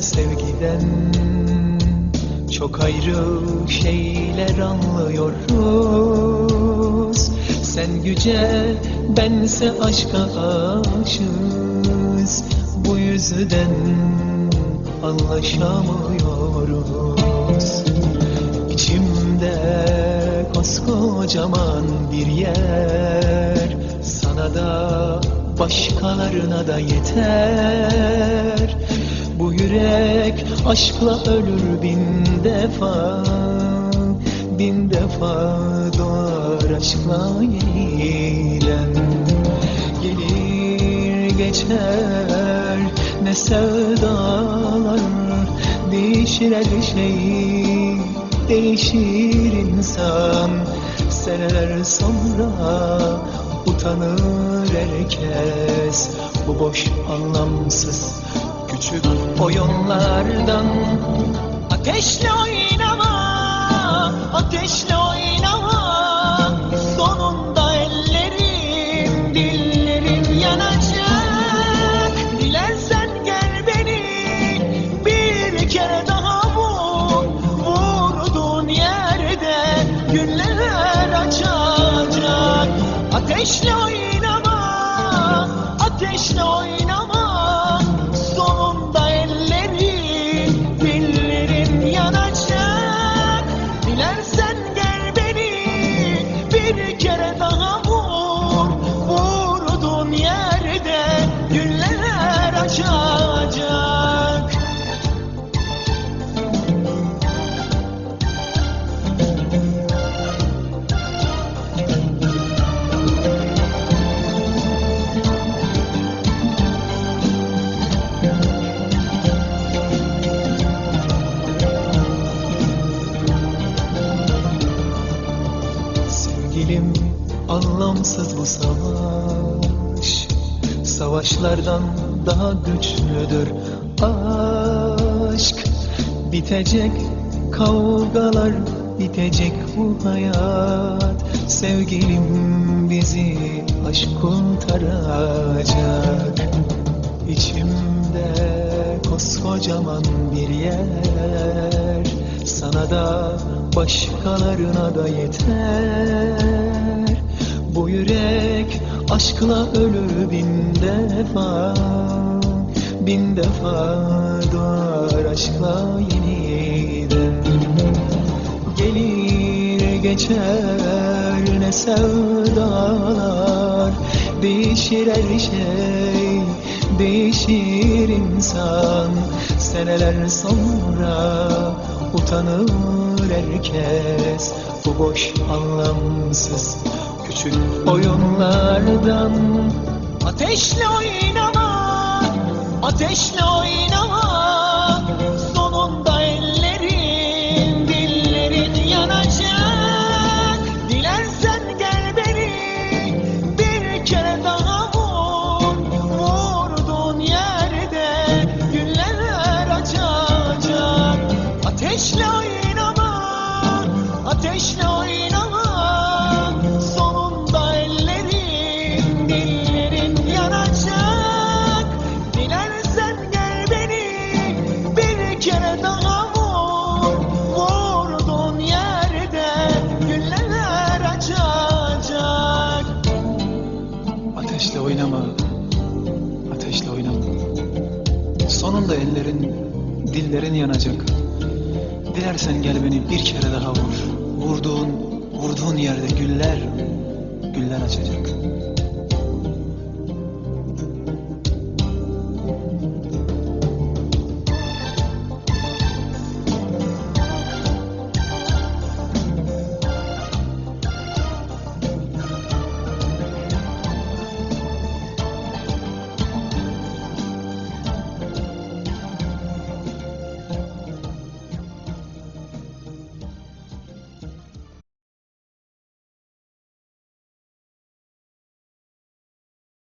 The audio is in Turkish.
sevgiden Çok ayrı şeyler anlıyoruz. Sen güce bense aşka aşığız. Bu yüzden anlaşamıyoruz. İçimde koskocaman bir yer. Sana da başkalarına da yeter Bu yürek aşkla ölür bin defa Bin defa doğar aşkla yeniden. Gelir geçer ne sevdalar Değişir her şey değişir insan. Seneler sonra utanır herkes Bu boş anlamsız küçük oyunlardan. Ateşle oynama, ateşle oynama anlamsız bu savaş. Savaşlardan daha güçlüdür aşk. Bitecek kavgalar bitecek bu hayat. Sevgilim bizi aşk kurtaracak. İçimde koskocaman bir yer. Sana da başkalarına da yeter Bu yürek aşkla ölür bin defa Bin defa doğar aşkla yeniden Gelir geçer ne sevdalar Değişir her şey Değişir insan. Seneler sonra Utanır herkes Bu boş anlamsız Küçük oyunlardan. Ateşle oynama Ateşle oynama Dillerin yanacak. Dilersen gel beni bir kere daha vur. Vurduğun Vurduğun yerde güller Güller açacak